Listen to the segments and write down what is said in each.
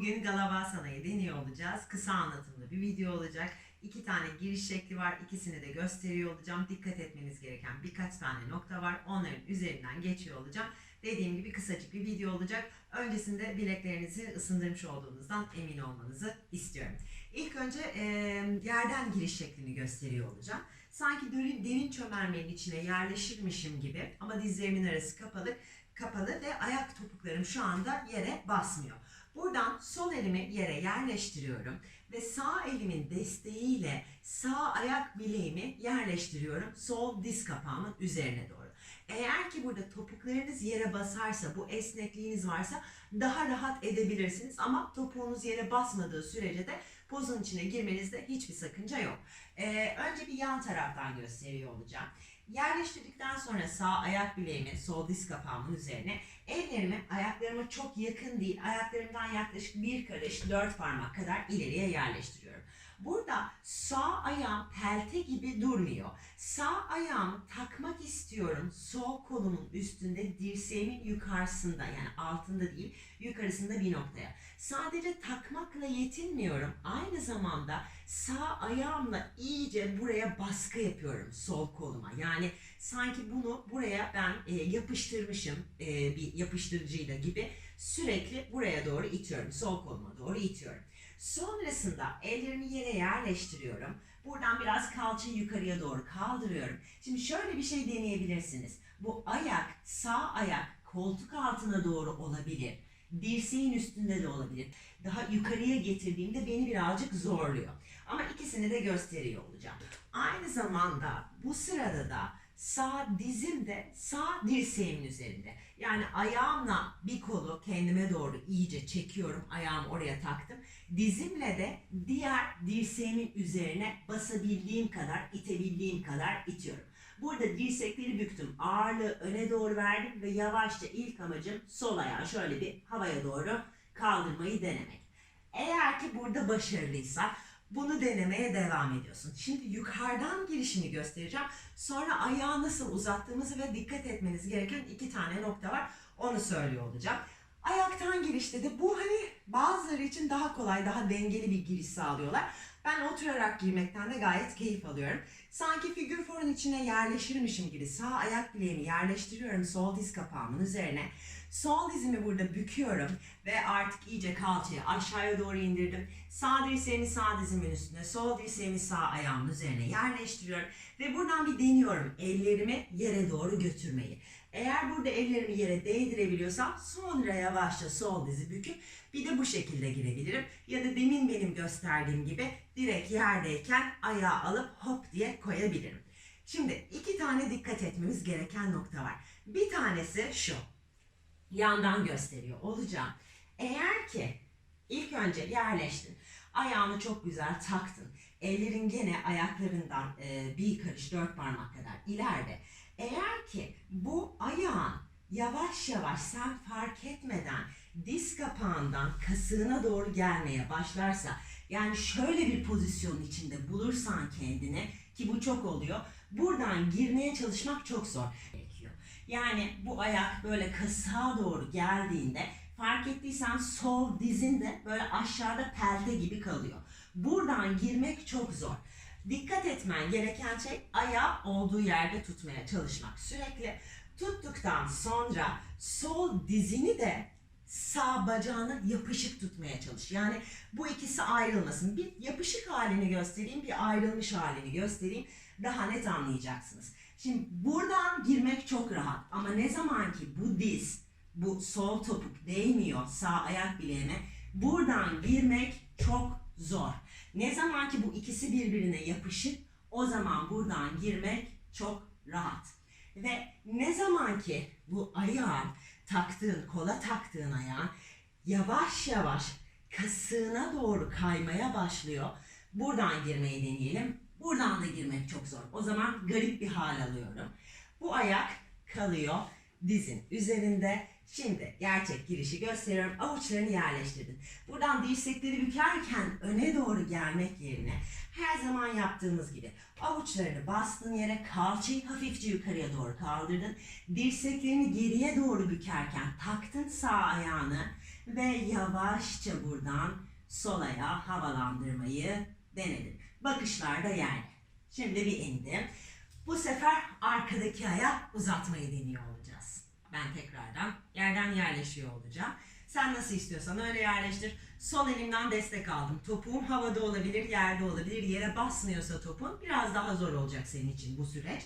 Bugün Galabasana'yı deniyor olacağız. Kısa anlatımlı bir video olacak. İki tane giriş şekli var. İkisini de gösteriyor olacağım. Dikkat etmeniz gereken birkaç tane nokta var. Onların üzerinden geçiyor olacağım. Dediğim gibi kısacık bir video olacak. Öncesinde bileklerinizi ısındırmış olduğunuzdan emin olmanızı istiyorum. İlk önce e, yerden giriş şeklini gösteriyor olacağım. Sanki derin, derin çömelmenin içine yerleşirmişim gibi ama dizlerimin arası kapalı kapalı ve ayak topuklarım şu anda yere basmıyor. Buradan sol elimi yere yerleştiriyorum ve sağ elimin desteğiyle sağ ayak bileğimi yerleştiriyorum sol diz kapağımın üzerine doğru. Eğer ki burada topuklarınız yere basarsa, bu esnekliğiniz varsa daha rahat edebilirsiniz ama topuğunuz yere basmadığı sürece de pozun içine girmenizde hiçbir sakınca yok. Ee, önce bir yan taraftan gösteriyor olacağım. Yerleştirdikten sonra sağ ayak bileğimi sol diz kapağımın üzerine ellerimi ayaklarıma çok yakın değil ayaklarımdan yaklaşık bir karış dört parmak kadar ileriye yerleştiriyorum. Burada sağ ayağım pelte gibi durmuyor. Sağ ayağımı takmak istiyorum. Sol kolumun üstünde dirseğimin yukarısında yani altında değil yukarısında bir noktaya. Sadece takmakla yetinmiyorum. Aynı zamanda sağ ayağımla iyice buraya baskı yapıyorum sol koluma. Yani sanki bunu buraya ben e, yapıştırmışım e, bir yapıştırıcıyla gibi sürekli buraya doğru itiyorum. Sol koluma doğru itiyorum. Sonrasında ellerimi yere yerleştiriyorum. Buradan biraz kalçayı yukarıya doğru kaldırıyorum. Şimdi şöyle bir şey deneyebilirsiniz. Bu ayak, sağ ayak koltuk altına doğru olabilir. Dirseğin üstünde de olabilir. Daha yukarıya getirdiğimde beni birazcık zorluyor. Ama ikisini de gösteriyor olacağım. Aynı zamanda bu sırada da sağ dizim de sağ dirseğimin üzerinde. Yani ayağımla bir kolu kendime doğru iyice çekiyorum. Ayağımı oraya taktım. Dizimle de diğer dirseğimin üzerine basabildiğim kadar, itebildiğim kadar itiyorum. Burada dirsekleri büktüm. Ağırlığı öne doğru verdim ve yavaşça ilk amacım sol ayağı şöyle bir havaya doğru kaldırmayı denemek. Eğer ki burada başarılıysa bunu denemeye devam ediyorsun. Şimdi yukarıdan girişini göstereceğim. Sonra ayağı nasıl uzattığımızı ve dikkat etmeniz gereken iki tane nokta var. Onu söylüyor olacağım. Ayaktan girişte de bu hani bazıları için daha kolay, daha dengeli bir giriş sağlıyorlar. Ben oturarak girmekten de gayet keyif alıyorum. Sanki figür forun içine yerleşirmişim gibi sağ ayak bileğimi yerleştiriyorum sol diz kapağımın üzerine. Sol dizimi burada büküyorum ve artık iyice kalçayı aşağıya doğru indirdim. Sağ dirseğimi sağ dizimin üstüne, sol dirseğimi sağ ayağımın üzerine yerleştiriyorum. Ve buradan bir deniyorum ellerimi yere doğru götürmeyi. Eğer burada ellerimi yere değdirebiliyorsam sonra yavaşça sol dizi büküp bir de bu şekilde girebilirim. Ya da demin benim gösterdiğim gibi direkt yerdeyken ayağı alıp hop diye koyabilirim. Şimdi iki tane dikkat etmemiz gereken nokta var. Bir tanesi şu. Yandan gösteriyor olacağım. Eğer ki ilk önce yerleştin. Ayağını çok güzel taktın. Ellerin gene ayaklarından e, bir karış dört parmak kadar ileride. Eğer ki bu ayağın yavaş yavaş sen fark etmeden diz kapağından kasığına doğru gelmeye başlarsa yani şöyle bir pozisyonun içinde bulursan kendini ki bu çok oluyor. Buradan girmeye çalışmak çok zor gerekiyor. Yani bu ayak böyle kasığa doğru geldiğinde fark ettiysen sol dizin de böyle aşağıda perde gibi kalıyor. Buradan girmek çok zor. Dikkat etmen gereken şey ayağı olduğu yerde tutmaya çalışmak. Sürekli tuttuktan sonra sol dizini de sağ bacağını yapışık tutmaya çalış. Yani bu ikisi ayrılmasın. Bir yapışık halini göstereyim, bir ayrılmış halini göstereyim. Daha net anlayacaksınız. Şimdi buradan girmek çok rahat ama ne zaman ki bu diz, bu sol topuk değmiyor sağ ayak bileğime, buradan girmek çok zor. Ne zaman ki bu ikisi birbirine yapışık, o zaman buradan girmek çok rahat. Ve ne zaman ki bu ayağın taktığın, kola taktığın ayağın yavaş yavaş kasığına doğru kaymaya başlıyor. Buradan girmeyi deneyelim. Buradan da girmek çok zor. O zaman garip bir hal alıyorum. Bu ayak kalıyor dizin üzerinde. Şimdi gerçek girişi gösteriyorum. Avuçlarını yerleştirdin. Buradan dirsekleri bükerken öne doğru gelmek yerine her zaman yaptığımız gibi avuçlarını bastığın yere kalçayı hafifçe yukarıya doğru kaldırdın. Dirseklerini geriye doğru bükerken taktın sağ ayağını ve yavaşça buradan sol ayağı havalandırmayı denedin. Bakışlar da yerde. Şimdi bir indim. Bu sefer arkadaki ayağı uzatmayı deniyor olacağız. Ben tekrardan yerden yerleşiyor olacağım. Sen nasıl istiyorsan öyle yerleştir. Sol elimden destek aldım. Topuğum havada olabilir, yerde olabilir. Yere basmıyorsa topun biraz daha zor olacak senin için bu süreç.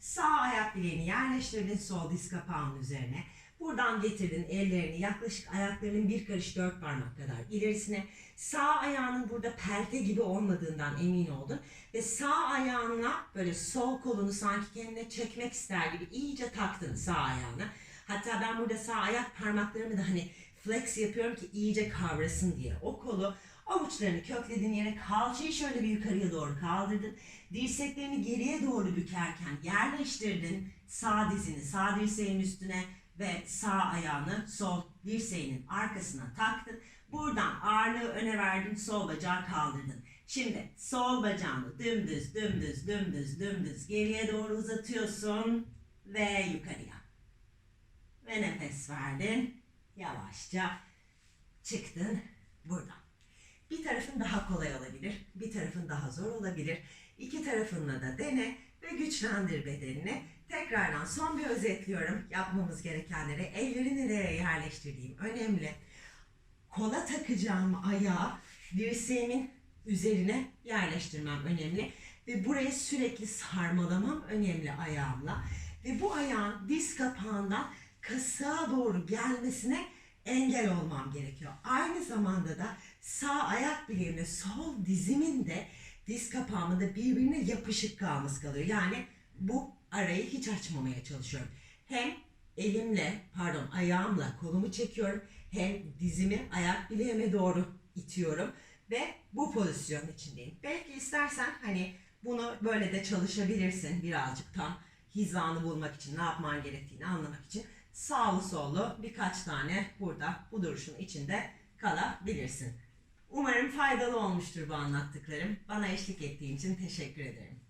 Sağ ayak bileğini yerleştirdin sol diz kapağının üzerine. Buradan getirdin ellerini yaklaşık ayaklarının bir karış dört parmak kadar ilerisine. Sağ ayağının burada pelte gibi olmadığından emin oldun. Ve sağ ayağına böyle sol kolunu sanki kendine çekmek ister gibi iyice taktın sağ ayağına. Hatta ben burada sağ ayak parmaklarımı da hani flex yapıyorum ki iyice kavrasın diye. O kolu avuçlarını köklediğin yere kalçayı şöyle bir yukarıya doğru kaldırdın. Dirseklerini geriye doğru bükerken yerleştirdin. Sağ dizini sağ dirseğin üstüne ve sağ ayağını sol dirseğinin arkasına taktın. Buradan ağırlığı öne verdin, sol bacağı kaldırdın. Şimdi sol bacağını dümdüz, dümdüz, dümdüz, dümdüz geriye doğru uzatıyorsun ve yukarıya. Ve nefes verdin. Yavaşça çıktın buradan. Bir tarafın daha kolay olabilir, bir tarafın daha zor olabilir. İki tarafınla da dene ve güçlendir bedenini. Tekrardan son bir özetliyorum yapmamız gerekenleri. Elleri nereye yerleştirdiğim önemli. Kola takacağım ayağı dirseğimin üzerine yerleştirmem önemli. Ve buraya sürekli sarmalamam önemli ayağımla. Ve bu ayağın diz kapağından kasığa doğru gelmesine engel olmam gerekiyor. Aynı zamanda da sağ ayak bileğimle sol dizimin de diz kapağımın da birbirine yapışık kalması kalıyor. Yani bu arayı hiç açmamaya çalışıyorum. Hem elimle pardon ayağımla kolumu çekiyorum hem dizimi ayak bileğime doğru itiyorum ve bu pozisyon içindeyim. Belki istersen hani bunu böyle de çalışabilirsin birazcık tam hizanı bulmak için ne yapman gerektiğini anlamak için sağlı sollu birkaç tane burada bu duruşun içinde kalabilirsin. Umarım faydalı olmuştur bu anlattıklarım. Bana eşlik ettiğin için teşekkür ederim.